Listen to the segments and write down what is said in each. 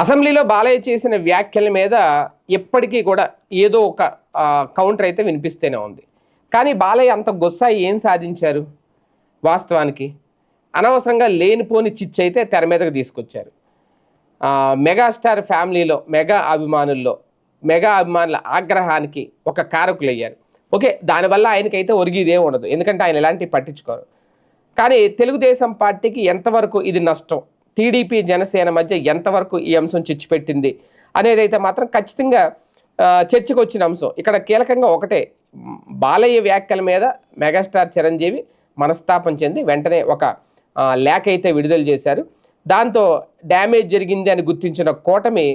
అసెంబ్లీలో బాలయ్య చేసిన వ్యాఖ్యల మీద ఎప్పటికీ కూడా ఏదో ఒక కౌంటర్ అయితే వినిపిస్తూనే ఉంది. కానీ బాలయ్య అంత గొస్సాయి ఏం సాధించారు వాస్తవానికి? అనవసరంగా లేనిపోని చిచ్చు అయితే తెర మీదకి తీసుకొచ్చారు. మెగాస్టార్ ఫ్యామిలీలో మెగా అభిమానుల్లో మెగా అభిమానుల ఆగ్రహానికి ఒక కారకులయ్యారు. ఓకే దానివల్ల ఆయనకైతే ఒరిగిదే ఉండదు. ఎందుకంటే ఆయన ఎలాంటివి పట్టించుకోరు. కానీ తెలుగుదేశం పార్టీకి ఎంతవరకు ఇది నష్టం? టీడీపీ జనసేన మధ్య ఎంతవరకు ఈ అంశం చిచ్చిపెట్టింది అనేది అయితే మాత్రం ఖచ్చితంగా ఆ, చర్చకు వచ్చిన అంశం. ఇక్కడ కీలకంగా ఒకటే బాలయ్య వ్యాఖ్యల మీద మెగాస్టార్ చిరంజీవి మనస్తాపం చెంది వెంటనే ఒక లేఖ అయితే విడుదల చేశారు. దాంతో డ్యామేజ్ జరిగింది అని గుర్తించిన కూటమి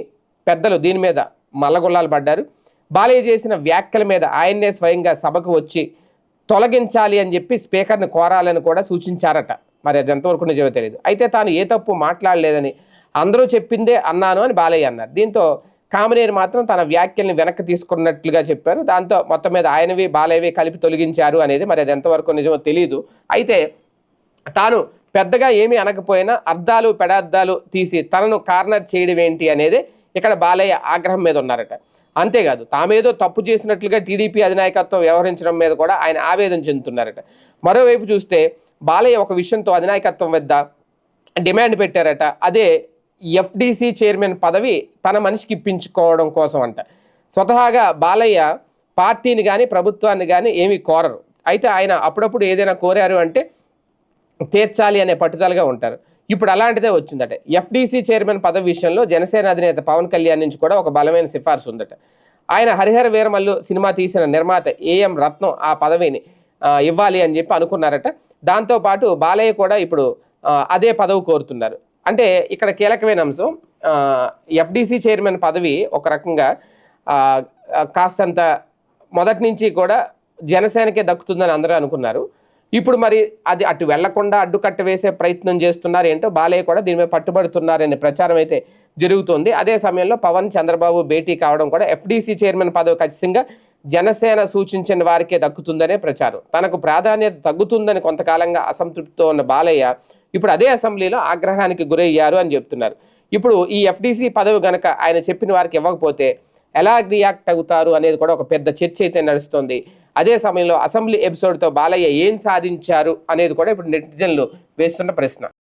పెద్దలు దీని మీద మల్లగొల్లాలు పడ్డారు. బాలయ్య చేసిన వ్యాఖ్యల మీద ఆయన్నే స్వయంగా సభకు వచ్చి తొలగించాలి అని చెప్పి స్పీకర్ని కోరాలని కూడా సూచించారట. మరి అది ఎంతవరకు నిజమో తెలియదు అయితే తాను ఏ తప్పు మాట్లాడలేదని అందరూ చెప్పిందే అన్నాను అని బాలయ్య అన్నారు. దీంతో కామనేని మాత్రం తన వ్యాఖ్యల్ని వెనక్కి తీసుకున్నట్లుగా చెప్పారు. దాంతో మొత్తం మీద ఆయనవి బాలయ్యవి కలిపి తొలగించారు అనేది మరి అది ఎంతవరకు నిజమో తెలియదు అయితే తాను పెద్దగా ఏమీ అనకపోయినా అర్థాలు పెడార్థాలు తీసి తనను కార్నర్ చేయడం ఏంటి అనేది ఇక్కడ బాలయ్య ఆగ్రహం మీద ఉన్నారట. అంతేకాదు తామేదో తప్పు చేసినట్లుగా టీడీపీ అధినాయకత్వం వ్యవహరించడం మీద కూడా ఆయన ఆవేదన చెందుతున్నారట. మరోవైపు చూస్తే బాలయ్య ఒక విషయంతో అధినాయకత్వం వద్ద డిమాండ్ పెట్టారట. అదే ఎఫ్డిసి చైర్మన్ పదవి తన మనిషికి ఇప్పించుకోవడం కోసం అంట స్వతహాగా బాలయ్య పార్టీని కానీ ప్రభుత్వాన్ని కానీ ఏమీ కోరరు. అయితే ఆయన అప్పుడప్పుడు ఏదైనా కోరారు అంటే తీర్చాలి అనే పట్టుదలగా ఉంటారు. ఇప్పుడు అలాంటిదే వచ్చిందట. ఎఫ్డీసీ చైర్మన్ పదవి విషయంలో జనసేన అధినేత పవన్ కళ్యాణ్ నుంచి కూడా ఒక బలమైన సిఫార్సు ఉందట. ఆయన హరిహర వీరమల్లు సినిమా తీసిన నిర్మాత ఏఎం రత్నం ఆ పదవిని ఇవ్వాలి అని చెప్పి అనుకున్నారట. దాంతోపాటు బాలయ్య కూడా ఇప్పుడు అదే పదవి కోరుతున్నారు. అంటే ఇక్కడ కీలకమైన అంశం ఎఫ్డీసీ చైర్మన్ పదవి ఒక రకంగా కాస్తంత మొదటి నుంచి కూడా జనసేనకే దక్కుతుందని అందరూ అనుకున్నారు. ఇప్పుడు మరి అది అటు వెళ్ళకుండా అడ్డుకట్ట వేసే ప్రయత్నం చేస్తున్నారు ఏంటో బాలయ్య కూడా దీని మీద పట్టుబడుతున్నారనే ప్రచారం అయితే జరుగుతోంది. అదే సమయంలో పవన్ చంద్రబాబు భేటీ కావడం కూడా ఎఫ్డీసీ చైర్మన్ పదవి ఖచ్చితంగా జనసేన సూచించిన వారికే దక్కుతుందనే ప్రచారం. తనకు ప్రాధాన్యత తగ్గుతుందని కొంతకాలంగా అసంతృప్తితో ఉన్న బాలయ్య ఇప్పుడు అదే అసెంబ్లీలో ఆగ్రహానికి గురయ్యారు అని చెప్తున్నారు. ఇప్పుడు ఈ ఎఫ్డీసీ పదవి గనక ఆయన చెప్పిన వారికి ఇవ్వకపోతే ఎలా రియాక్ట్ అవుతారు అనేది కూడా ఒక పెద్ద చర్చ అయితే నడుస్తుంది. అదే సమయంలో అసెంబ్లీ ఎపిసోడ్తో బాలయ్య ఏం సాధించారు అనేది కూడా ఇప్పుడు నెటిజన్లు వేస్తున్న ప్రశ్న.